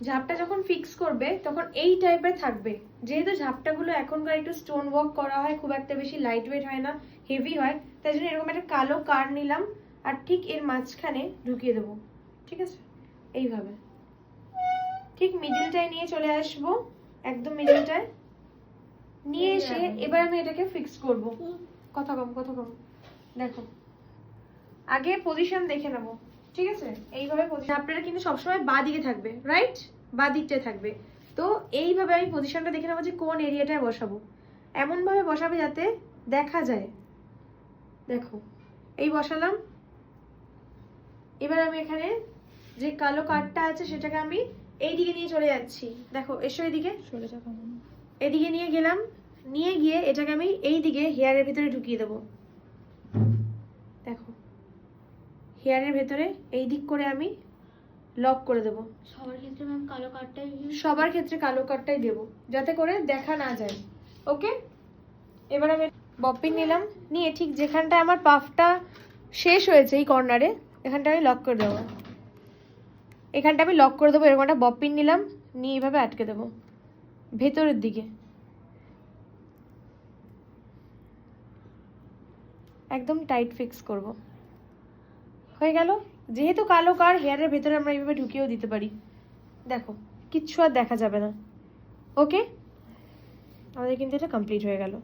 ঝাপটা যখন ফিক্স করবে তখন এই টাইপের থাকবে। যেহেতু ঝাপটাগুলো এখনকার একটু স্টোন ওয়ার্ক করা হয় খুব একটা বেশি লাইট ওয়েট হয় না হেভি হয় তাই জন্য এরকম একটা কালো কার নিলাম আর ঠিক এর মাঝখানে ঢুকিয়ে দেবো। ঠিক আছে? এইভাবে। ঠিক মিডিলটায় নিয়ে চলে আসব একদম মিডিলটায় নিয়ে এসে এবার আমি এটাকে ফিক্স করব। কথা কম কথা কম। দেখো আগে পজিশন দেখে নেব। ঠিক আছে? এইভাবে পজিশন আপনারা কিন্তু সবসময় বাঁ দিকে থাকবে রাইট বাঁ দিকটায় থাকবে। তো এইভাবে আমি পজিশনটা দেখে নেব যে কোন এরিয়াটায় বসাবো। এমনভাবে বসাবে যাতে দেখা যায়। দেখো এই বসালাম। এবার আমি এখানে যে কালো কার্ডটা আছে সেটাকে আমি এই দিকে নিয়ে চলে যাচ্ছি। দেখো এসো এদিকে। সরে যাব এদিকে নিয়ে গেলাম। নিয়ে গিয়ে এটাকে আমি এই দিকে হেয়ারের ভিতরে ঢুকিয়ে দেবো। হেয়ারের ভেতরে এই দিক করে আমি লক করে দেবো। সবার ক্ষেত্রে ম্যাম কালো কার্ডটাই সবার ক্ষেত্রে কালো কার্ডটাই দেবো যাতে করে দেখা না যায়। ওকে এবার আমি বপিন নিলাম। নিয়ে ঠিক যেখানটা আমার পাফটা শেষ হয়েছে এই কর্নারে এখানটা আমি লক করে দেবো। এখানটা আমি লক করে দেবো এরকম একটা বপিন নিলাম নিয়ে এইভাবে আটকে দেবো। ভেতরের দিকে। একদম টাইট ফিক্স করব। হয়ে গেল। যেহেতু কালো কার হেয়ারের ভেতরে আমরা এইভাবে ঢুকিয়েও দিতে পারি। দেখো, কিচ্ছু আর দেখা যাবে না। ওকে আমাদের কিন্তু এটা কমপ্লিট হয়ে গেল।